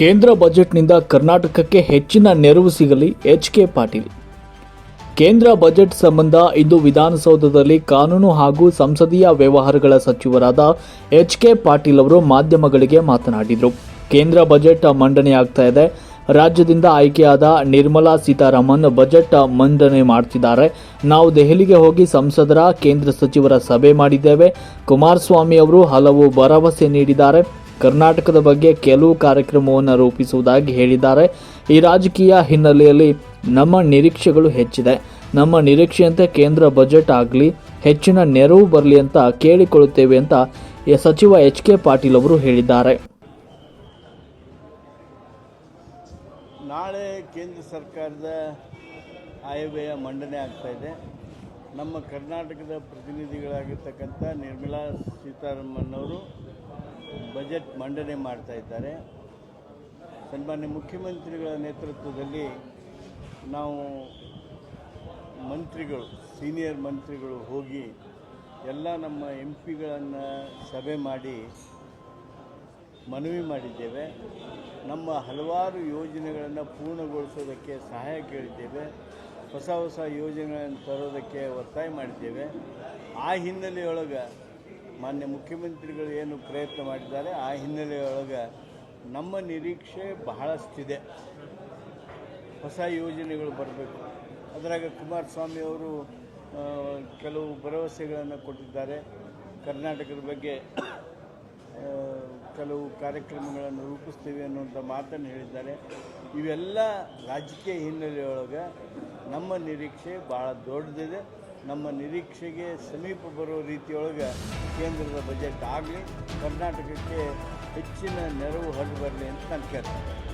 ಕೇಂದ್ರ ಬಜೆಟ್ನಿಂದ ಕರ್ನಾಟಕಕ್ಕೆ ಹೆಚ್ಚಿನ ನೆರವು ಸಿಗಲಿ ಎಚ್ ಕೆ ಪಾಟೀಲ್. ಕೇಂದ್ರ ಬಜೆಟ್ ಸಂಬಂಧ ಇಂದು ವಿಧಾನಸೌಧದಲ್ಲಿ ಕಾನೂನು ಹಾಗೂ ಸಂಸದೀಯ ವ್ಯವಹಾರಗಳ ಸಚಿವರಾದ ಎಚ್ ಕೆ ಪಾಟೀಲ್ ಅವರು ಮಾಧ್ಯಮಗಳಿಗೆ ಮಾತನಾಡಿದರು. ಕೇಂದ್ರ ಬಜೆಟ್ ಮಂಡನೆಯಾಗ್ತಾ ಇದೆ. ರಾಜ್ಯದಿಂದ ಆಯ್ಕೆಯಾದ ನಿರ್ಮಲಾ ಸೀತಾರಾಮನ್ ಬಜೆಟ್ ಮಂಡನೆ ಮಾಡ್ತಿದ್ದಾರೆ. ನಾವು ದೆಹಲಿಗೆ ಹೋಗಿ ಸಂಸದರ, ಕೇಂದ್ರ ಸಚಿವರ ಸಭೆ ಮಾಡಿದ್ದೇವೆ. ಕುಮಾರಸ್ವಾಮಿ ಅವರು ಹಲವು ಭರವಸೆ ನೀಡಿದ್ದಾರೆ. ಕರ್ನಾಟಕದ ಬಗ್ಗೆ ಕೆಲವು ಕಾರ್ಯಕ್ರಮವನ್ನು ರೂಪಿಸುವುದಾಗಿ ಹೇಳಿದ್ದಾರೆ. ಈ ರಾಜಕೀಯ ಹಿನ್ನೆಲೆಯಲ್ಲಿ ನಮ್ಮ ನಿರೀಕ್ಷೆಗಳು ಹೆಚ್ಚಿದೆ. ನಮ್ಮ ನಿರೀಕ್ಷೆಯಂತೆ ಕೇಂದ್ರ ಬಜೆಟ್ ಆಗಲಿ, ಹೆಚ್ಚಿನ ನೆರವು ಬರಲಿ ಅಂತ ಕೇಳಿಕೊಳ್ಳುತ್ತೇವೆ ಅಂತ ಸಚಿವ ಎಚ್ ಕೆ ಪಾಟೀಲ್ ಅವರು ಹೇಳಿದ್ದಾರೆ. ನಾಳೆ ಕೇಂದ್ರ ಸರ್ಕಾರದ ಆಯವ್ಯಯ ಮಂಡನೆ ಆಗ್ತಾ ಇದೆ. ನಮ್ಮ ಕರ್ನಾಟಕದ ಪ್ರತಿನಿಧಿಗಳಾಗಿರ್ತಕ್ಕಂಥ ನಿರ್ಮಲಾ ಸೀತಾರಾಮನ್ ಅವರು ಬಜೆಟ್ ಮಂಡನೆ ಮಾಡ್ತಾ ಇದ್ದಾರೆ. ಸನ್ಮಾನ್ಯ ಮುಖ್ಯಮಂತ್ರಿಗಳ ನೇತೃತ್ವದಲ್ಲಿ ನಾವು ಮಂತ್ರಿಗಳು, ಸೀನಿಯರ್ ಮಂತ್ರಿಗಳು ಹೋಗಿ ಎಲ್ಲ ನಮ್ಮ ಎಂ ಪಿಗಳನ್ನು ಸಭೆ ಮಾಡಿ ಮನವಿ ಮಾಡಿದ್ದೇವೆ. ನಮ್ಮ ಹಲವಾರು ಯೋಜನೆಗಳನ್ನು ಪೂರ್ಣಗೊಳಿಸೋದಕ್ಕೆ ಸಹಾಯ ಕೇಳಿದ್ದೇವೆ. ಹೊಸ ಹೊಸ ಯೋಜನೆಗಳನ್ನು ತರೋದಕ್ಕೆ ಒತ್ತಾಯ ಮಾಡಿದ್ದೇವೆ. ಆ ಹಿನ್ನೆಲೆಯೊಳಗೆ ಮಾನ್ಯ ಮುಖ್ಯಮಂತ್ರಿಗಳು ಏನು ಪ್ರಯತ್ನ ಮಾಡಿದ್ದಾರೆ, ಆ ಹಿನ್ನೆಲೆಯೊಳಗೆ ನಮ್ಮ ನಿರೀಕ್ಷೆ ಬಹಳಷ್ಟಿದೆ. ಹೊಸ ಯೋಜನೆಗಳು ಬರಬೇಕು. ಅದರಾಗ ಕುಮಾರಸ್ವಾಮಿ ಅವರು ಕೆಲವು ಭರವಸೆಗಳನ್ನು ಕೊಟ್ಟಿದ್ದಾರೆ. ಕರ್ನಾಟಕದ ಬಗ್ಗೆ ಕೆಲವು ಕಾರ್ಯಕ್ರಮಗಳನ್ನು ರೂಪಿಸ್ತೀವಿ ಅನ್ನುವಂಥ ಮಾತನ್ನು ಹೇಳಿದ್ದಾರೆ. ಇವೆಲ್ಲ ರಾಜಕೀಯ ಹಿನ್ನೆಲೆಯೊಳಗೆ ನಮ್ಮ ನಿರೀಕ್ಷೆ ಭಾಳ ದೊಡ್ಡದಿದೆ. ನಮ್ಮ ನಿರೀಕ್ಷೆಗೆ ಸಮೀಪ ಬರೋ ರೀತಿಯೊಳಗೆ ಕೇಂದ್ರದ ಬಜೆಟ್ ಆಗಲಿ, ಕರ್ನಾಟಕಕ್ಕೆ ಹೆಚ್ಚಿನ ನೆರವು ಹೊರಟು ಬರಲಿ ಅಂತ ನಾನು ಕೇಳ್ತೇನೆ.